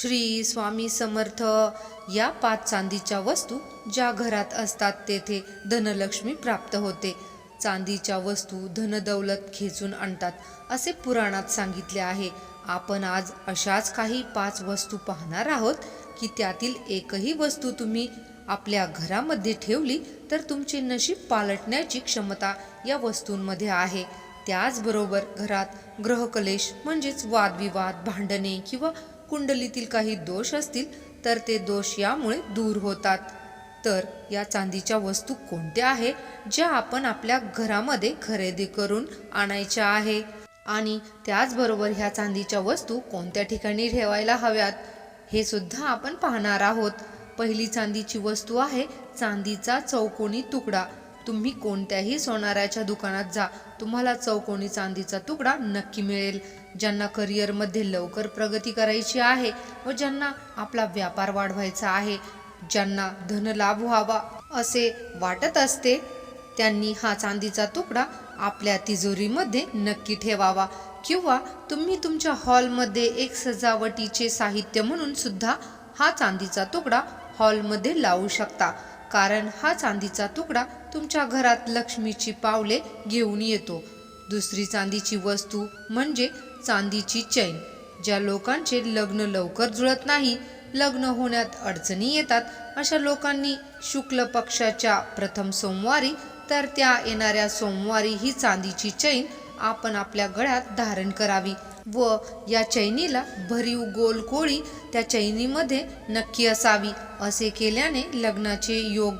श्री स्वामी समर्थ या पाच चांदीच्या वस्तू ज्या घरात असतात तेथे धनलक्ष्मी प्राप्त होते. चांदीच्या वस्तू धनदौलत खेचून आणतात असे पुराणात सांगितले आहे. आपण आज अशाच काही पाच वस्तू पाहणार आहोत की त्यातील एकही वस्तू तुम्ही आपल्या घरामध्ये ठेवली तर तुमचे नशीब पालटण्याची क्षमता या वस्तूंमध्ये आहे. त्याचबरोबर घरात ग्रहकलेश म्हणजेच वादविवाद भांडणे किंवा कुंडलीतील काही दोष असतील तर ते दोष यामुळे दूर होतात. तर या चांदीच्या वस्तू कोणत्या आहे ज्या आपण आपल्या घरामध्ये खरेदी करून आणायच्या आहे? आणि त्याचबरोबर ह्या चांदीच्या वस्तू कोणत्या ठिकाणी ठेवायला हव्यात हे सुद्धा आपण पाहणार आहोत. पहिली चांदीची वस्तू आहे चांदीचा चौकोनी तुकडा. तुम्ही कोणत्याही सोनाराच्या दुकानात जा. तुम्हाला चौकोनी चांदीचा तुकडा नक्की मिळेल. ज्यांना करिअरमध्ये लवकर प्रगती करायची आहे व ज्यांना आपला व्यापार वाढवायचा आहे ज्यांना धनलाभ व्हावा असे वाटत असते त्यांनी हा चांदीचा तुकडा आपल्या तिजोरीमध्ये नक्की ठेवावा. किंवा तुम्ही तुमच्या हॉलमध्ये एक सजावटीचे साहित्य म्हणून सुद्धा हा चांदीचा तुकडा हॉलमध्ये लावू शकता. कारण हा चांदीचा तुकडा तुमच्या घरात लक्ष्मीची पावले घेऊन येतो. दुसरी चांदीची वस्तू म्हणजे चांदीची चैन ज्या लोकांचे लग्न लवकर जुळत नाही लग्न होण्यात अडचणी येतात. अशा लोकांनी शुक्ल पक्षाच्या प्रथम सोमवारी तर त्या येणाऱ्या सोमवारी ही चांदीची चैन आपण आपल्या गळ्यात धारण करावी. व या चैनीला भरीव गोल कोळी त्या चैनीमध्ये नक्की असावी असे केल्याने लग्नाचे योग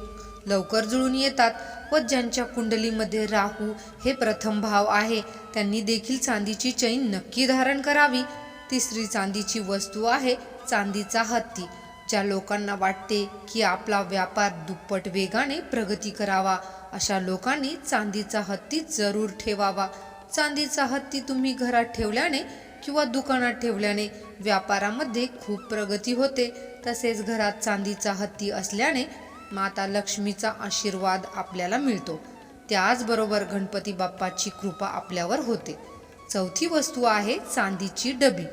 लवकर जुळून येतात व ज्यांच्या कुंडलीमध्ये राहू हे प्रथम भाव आहे त्यांनी देखील चांदीची चैन नक्की धारण करावी. तिसरी चांदीची वस्तू आहे चांदीचा हत्ती ज्या लोकांना वाटते की आपला व्यापार दुप्पट वेगाने प्रगती करावा अशा लोकांनी चांदीचा हत्ती जरूर ठेवावा. चांदीचा हत्ती तुम्ही घरात ठेवल्याने किंवा दुकानात ठेवल्याने व्यापारामध्ये खूप प्रगती होते. तसेच घरात चांदीचा हत्ती असल्याने माता लक्ष्मीचा आशीर्वाद आपल्याला मिळतो. त्याचबरोबर गणपती बाप्पाची कृपा आपल्यावर होते. चौथी वस्तू आहे चांदीची डबी.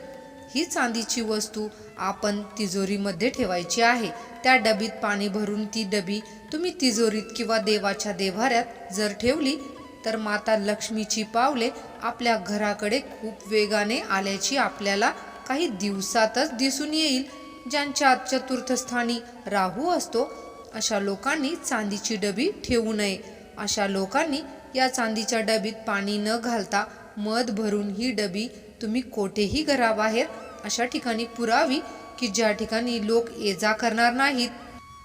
ही चांदीची वस्तू आपण तिजोरीमध्ये ठेवायची आहे. त्या डबीत पाणी भरून ती डबी तुम्ही तिजोरीत किंवा देवाच्या देव्हाऱ्यात जर ठेवली तर माता लक्ष्मीची पावले आपल्या घराकडे खूप वेगाने आल्याची आपल्याला काही दिवसातच दिसून येईल. ज्यांच्या चतुर्थस्थानी राहू असतो अशा लोकांनी चांदीची डबी ठेवू नये. अशा लोकांनी या चांदीच्या डबीत पाणी न घालता मध भरून ही डबी तुम्ही कोठेही घराबाहेर अशा ठिकाणी पुरावी की ज्या ठिकाणी लोक ये जा करणार नाहीत.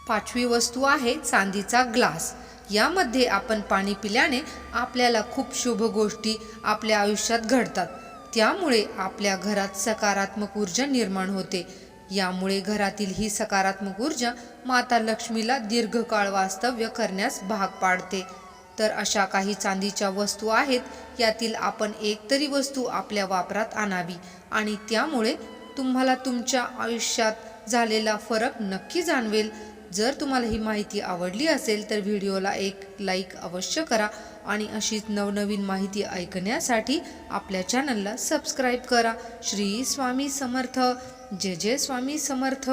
पाचवी वस्तू आहे चांदीचा ग्लास. यामध्ये आपण पाणी पिल्याने आपल्याला खूप शुभ गोष्टी आपल्या आयुष्यात घडतात. त्यामुळे आपल्या घरात सकारात्मक ऊर्जा निर्माण होते. यामुळे घरातील ही सकारात्मक ऊर्जा माता लक्ष्मीला दीर्घकाळ वास्तव्य करण्यास भाग पाडते. तर अशा काही चांदीच्या वस्तू आहेत यातील आपण एक तरी वस्तू आपल्या वापरात आणावी आणि त्यामुळे तुम्हाला तुमच्या आयुष्यात झालेला फरक नक्की जाणवेल. जर तुम्हाला ही माहिती आवडली असेल तर व्हिडिओला एक लाईक अवश्य करा आणि अशीच नवनवीन माहिती ऐकण्यासाठी आपल्या चॅनलला सबस्क्राईब करा. श्री स्वामी समर्थ. जय जय स्वामी समर्थ.